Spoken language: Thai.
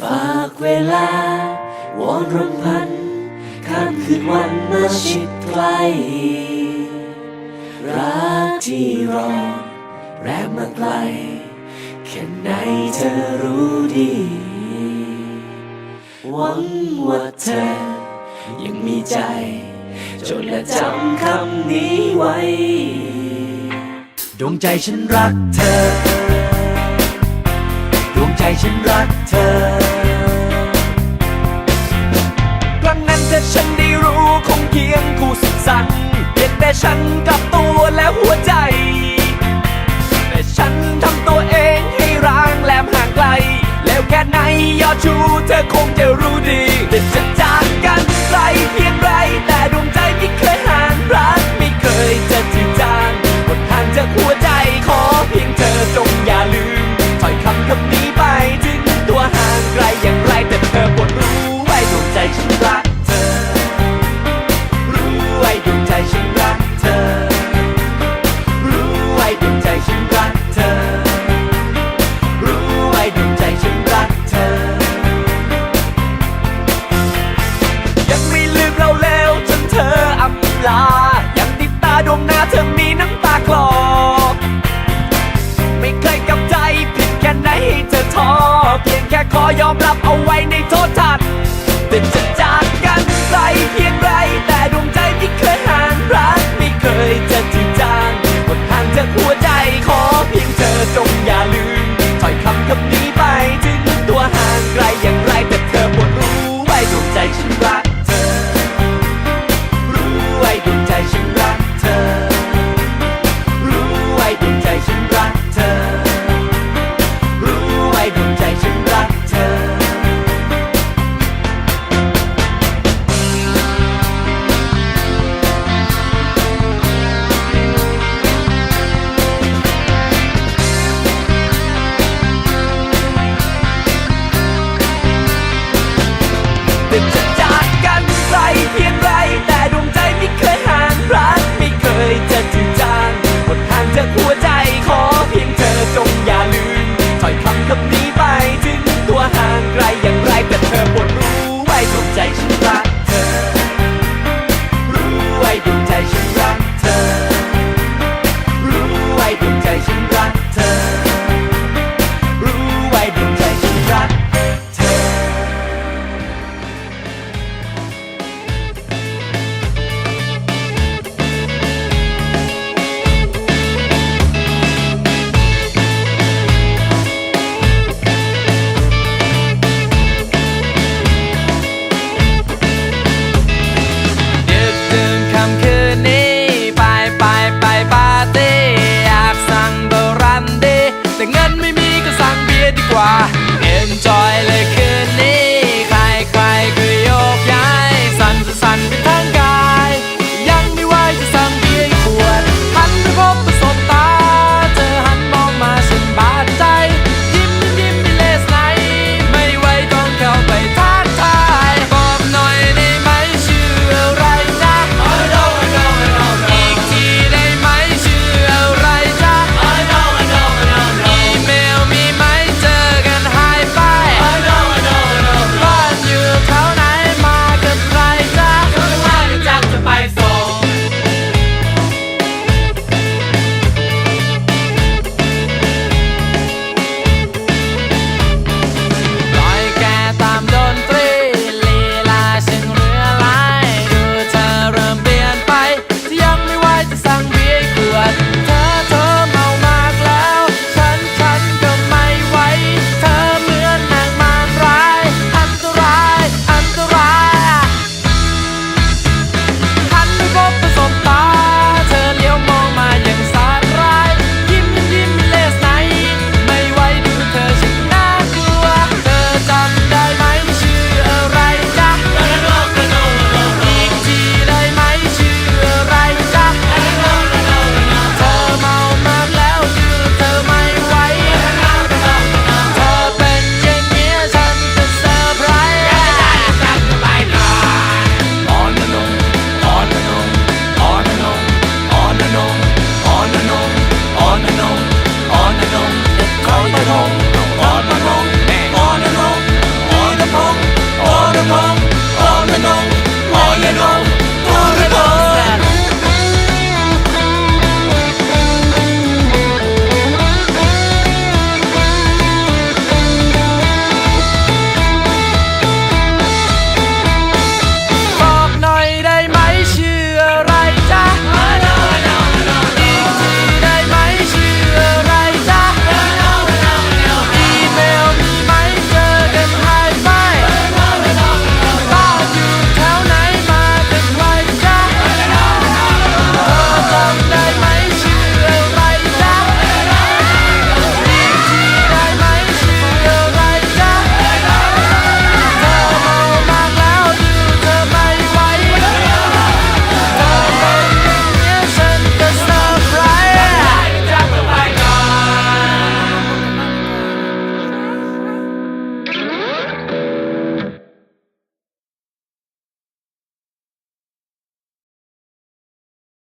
ฝากเวลาวอนรำพันข้ามคืนวันมาชิดใกล้รักที่รอแรกมาไกลแค่ไหนเธอรู้ดี หวังว่าเธอ ยังมีใจ จนและจำคำนี้ไว้ ดวงใจฉันรักเธอ ให้ฉันรักเธอครั้งนั้นถ้าฉันได้รู้คงเยียงกูสุดสันเพียงแต่ฉันกับตัวและหัวใจ แต่ฉันทำตัวเองให้ร้างแหลมห่างไกล แล้วแค่ไหนยอดชูเธอคงจะ เอาไว้ในโทษ